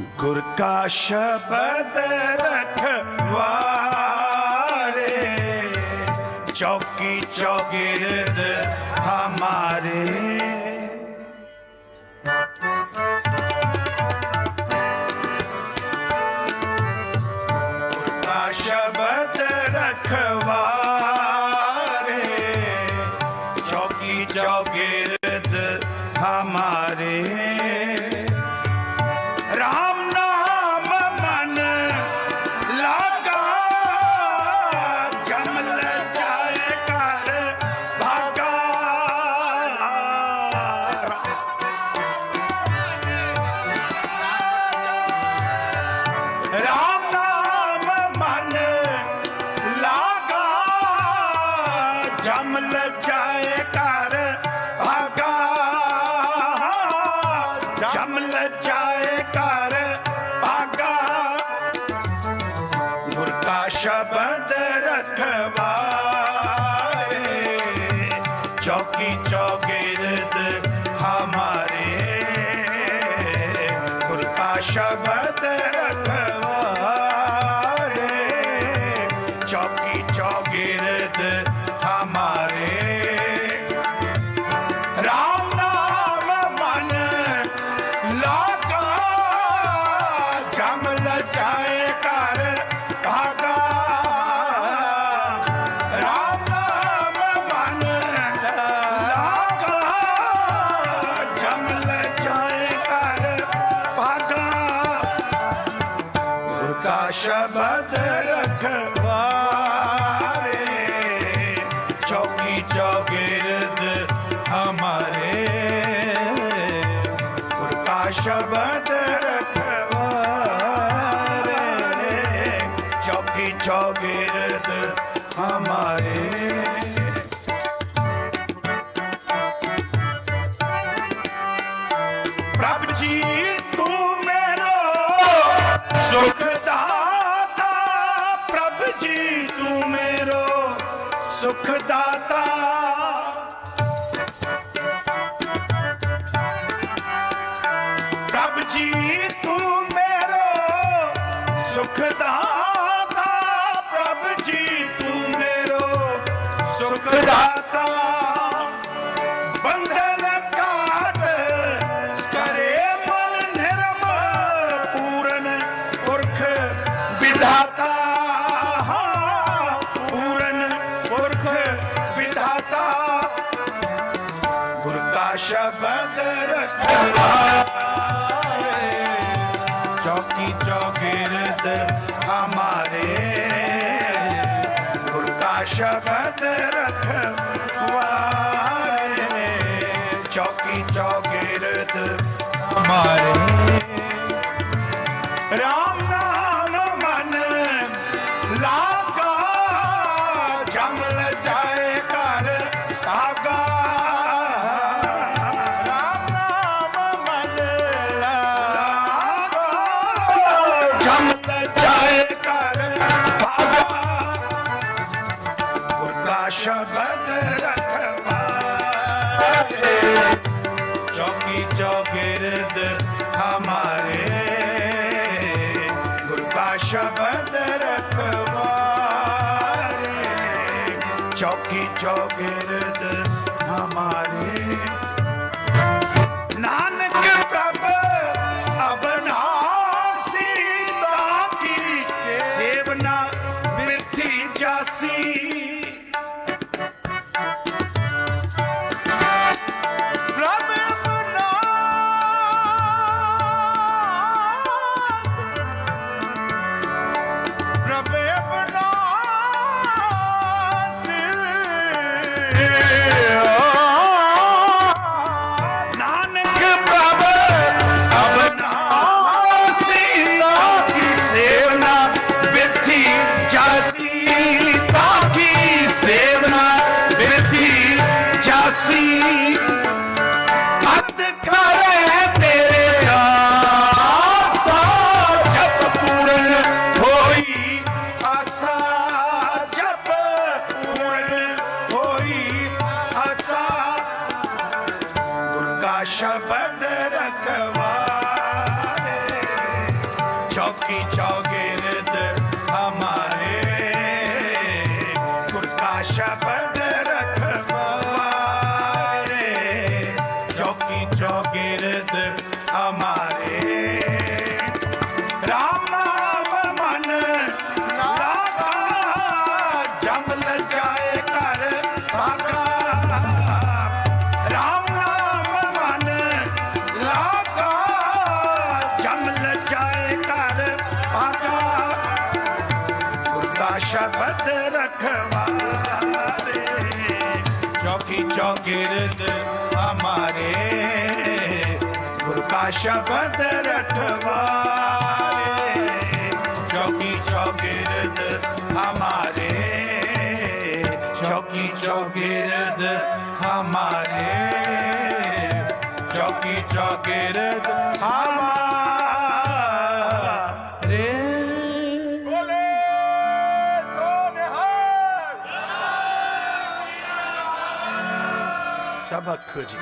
ਗੁਰ ਕਾ ਸ਼ਬਦ ਰਖਵਾਰੇ ਚੌਕੀ ਚੌਗਿਰਦ ਹਮਾਰੇ ਗੁਰ ਕਾ ਸ਼ਬਦ ਰਖਵਾਰੇ ਚੌਕੀ ਸ਼ਬਦ ਰਖਵਾਰੇ ਚੌਕੀ ਚੌਗਿਰਦ ਹਮਾਰੇ। ਗੁਰ ਕਾ ਸ਼ਬਦ ਰਖਵਾਰੇ ਸ਼ਬਦ ਰਖਵਾਰੇ ਚੌਕੀ ਚੌਗਿਰਦ ਹਮਾਰੇ ਗੁਰ ਸ਼ਬਦ ਰਖਵਾਰੇ ਚੌਕੀ ਚੌਗਿਰਦ ਹਮਾਰੇ ਪ੍ਰਭ ਜੀ ਤੂੰ ਮੇਰੋ ਸੁਖ ਦਾਤਾ। ਸ਼ਬਦ ਰਖਵਾਏ ਚੌਕੀ ਚੌਗਿਰਦ ਹਮਾਰੇ। ਗੁਰ ਕਾ ਸ਼ਬਦ ਰਖਵਾਰੇ। ਚੌਕੀ ਚੌਗਿਰਦ ਹਮਾਰੇ। ਰਾਮ ਗੁਰ ਕਾ ਸ਼ਬਦ ਰਖਵਾਰੇ ਚੌਕੀ ਚੌਗਿਰਦ ਹਮਾਰੇ। ਗੁਰ ਕਾ ਸ਼ਬਦ ਰਖਵਾਰੇ ਚੌਕੀ ਚੌਗਿਰਦ ਹਮਾਰੇ। ਨਾਨਕ ਸ਼ਬਦ ਰਖਵਾਰੇ ਚੌਕੀ ਚੌਗੇ ਸ਼ਬਦ ਰਖਵਾਰੇ ਚੌਕੀ ਚੌਗਿਰਦ ਹਮਾਰੇ ਗੁਰ ਕਾ ਸ਼ਬਦ ਰਖਵਾਰੇ ਚੌਕੀ ਚੌਗਿਰਦ ਹਮਾਰੇ ਚੌਕੀ ਚੌਗਿਰਦ ਹਮਾਰੇ ਚੌਕੀ ਚੌਗਿਰਦ ਹਮਾਰੇ 科技